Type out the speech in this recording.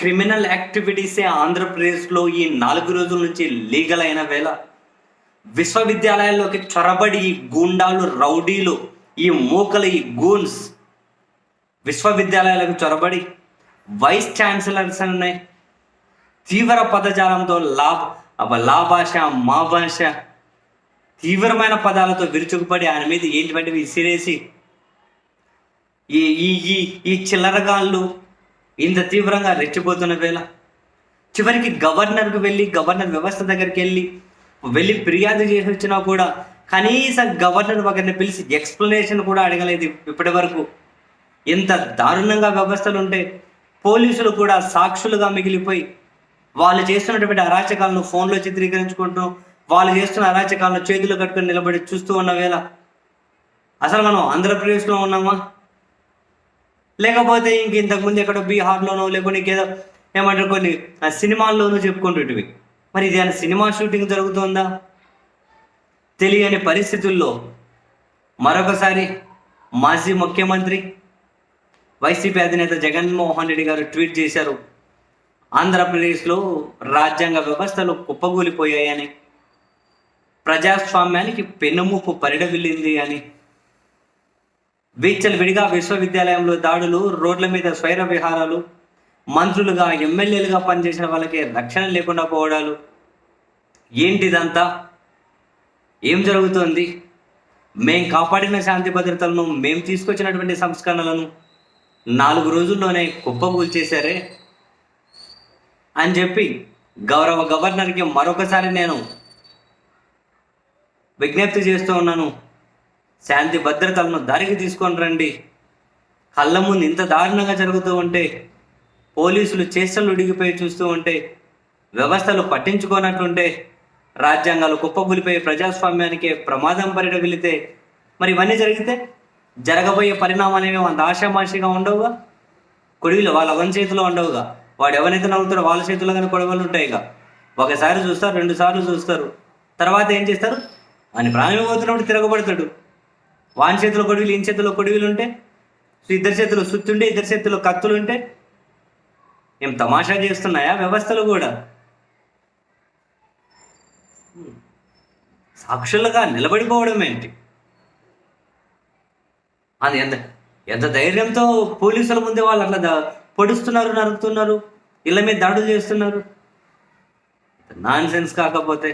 Criminal యాక్టివిటీసే ఆంధ్రప్రదేశ్లో ఈ నాలుగు రోజుల నుంచి లీగల్ అయిన వేళ. విశ్వవిద్యాలయాల్లోకి చొరబడి ఈ గూండాలు రౌడీలు ఈ మూకలు ఈ గూన్స్ విశ్వవిద్యాలయాలకు చొరబడి వైస్ ఛాన్సలర్స్ అనే తీవ్ర పదజాలంతో లాభ లాభాష మా భాష తీవ్రమైన పదాలతో విరుచుకుపడి ఆయన మీద ఏంటివంటివి విసిరేసి ఈ ఈ ఈ ఈ చిల్లరగాళ్ళు ఇంత తీవ్రంగా రెచ్చిపోతున్న వేళ చివరికి గవర్నర్కి వెళ్ళి గవర్నర్ వ్యవస్థ దగ్గరికి వెళ్ళి వెళ్ళి ఫిర్యాదు చేసి వచ్చినా కూడా కనీసం గవర్నర్ ఒకరిని పిలిచి ఎక్స్ప్లెనేషన్ కూడా అడగలేదు ఇప్పటి వరకు. ఇంత దారుణంగా వ్యవస్థలు ఉంటే పోలీసులు కూడా సాక్షులుగా మిగిలిపోయి వాళ్ళు చేస్తున్నటువంటి అరాచకాలను ఫోన్లో చిత్రీకరించుకుంటూ వాళ్ళు చేస్తున్న అరాచకాలను చేతులు కట్టుకొని నిలబడి చూస్తూ ఉన్న వేళ అసలు మనం ఆంధ్రప్రదేశ్లో ఉన్నామా? లేకపోతే ఇంక ఇంతకుముందు ఎక్కడో బీహార్లోనో లేకపోతే ఇంకేదో ఏమంటారు కొన్ని సినిమాల్లోనూ చెప్పుకుంటుంటివి మరి ఇది ఏమైనా సినిమా షూటింగ్ జరుగుతుందా? తెలియని పరిస్థితుల్లో మరొకసారి మాజీ ముఖ్యమంత్రి వైసీపీ అధినేత జగన్మోహన్ రెడ్డి గారు ట్వీట్ చేశారు. ఆంధ్రప్రదేశ్లో రాజ్యాంగ వ్యవస్థలు కుప్పగూలిపోయాయని ప్రజాస్వామ్యానికి పెనుముప్పు పరిడవిల్లింది అని. వీచ్చలు విడిగా విశ్వవిద్యాలయంలో దాడులు రోడ్ల మీద స్వైర విహారాలు మంత్రులుగా ఎమ్మెల్యేలుగా పనిచేసిన వాళ్ళకి రక్షణ లేకుండా పోవడాలు. ఏంటిదంతా? ఏం జరుగుతోంది? మేం కాపాడిన శాంతి భద్రతలను మేము తీసుకొచ్చినటువంటి సంస్కరణలను నాలుగు రోజుల్లోనే కుప్పకూల్చేశారే అని చెప్పి గౌరవ గవర్నర్కి మరొకసారి నేను విజ్ఞప్తి చేస్తూ ఉన్నాను. శాంతి భద్రతలను దారికి తీసుకొని రండి. కళ్ళ ముందు ఇంత దారుణంగా జరుగుతూ ఉంటే పోలీసులు చేష్టలు ఉడిగిపోయి చూస్తూ ఉంటే వ్యవస్థలు పట్టించుకోనట్టుంటే రాజ్యాంగాలు కుప్పకూలిపోయి ప్రజాస్వామ్యానికి ప్రమాదం పరిడ వెళితే మరి ఇవన్నీ జరిగితే జరగబోయే పరిణామాలు ఏమో అంత ఆశామాషిగా ఉండవుగా? కొడుగులు వాళ్ళ వన్ చేతిలో ఉండవుగా? వాడు ఎవరైతే నవ్వుతారో వాళ్ళ చేతిలో కానీ కొడవలు ఉంటాయిగా? ఒకసారి చూస్తారు రెండు సార్లు చూస్తారు. తర్వాత ఏం చేస్తారు? అని ప్రాణం పోతున్నప్పుడు తిరగబడతాడు. వాని చేతిలో కొడివిలు ఈయన చేతిలో కొడివిలు ఉంటే? ఇద్దరి చేతిలో సుత్తుంటే ఇద్దరి చేతిలో కత్తులు ఉంటే? ఏం తమాషా చేస్తున్నాయా వ్యవస్థలు కూడా? సాక్షులుగా నిలబడిపోవడం ఏంటి? అది ఎంత ఎంత ధైర్యంతో పోలీసుల ముందే వాళ్ళు అట్లా పొడుస్తున్నారు నరుకుతున్నారు ఇళ్ళ మీద దాడులు చేస్తున్నారు? నాన్ సెన్స్ కాకపోతే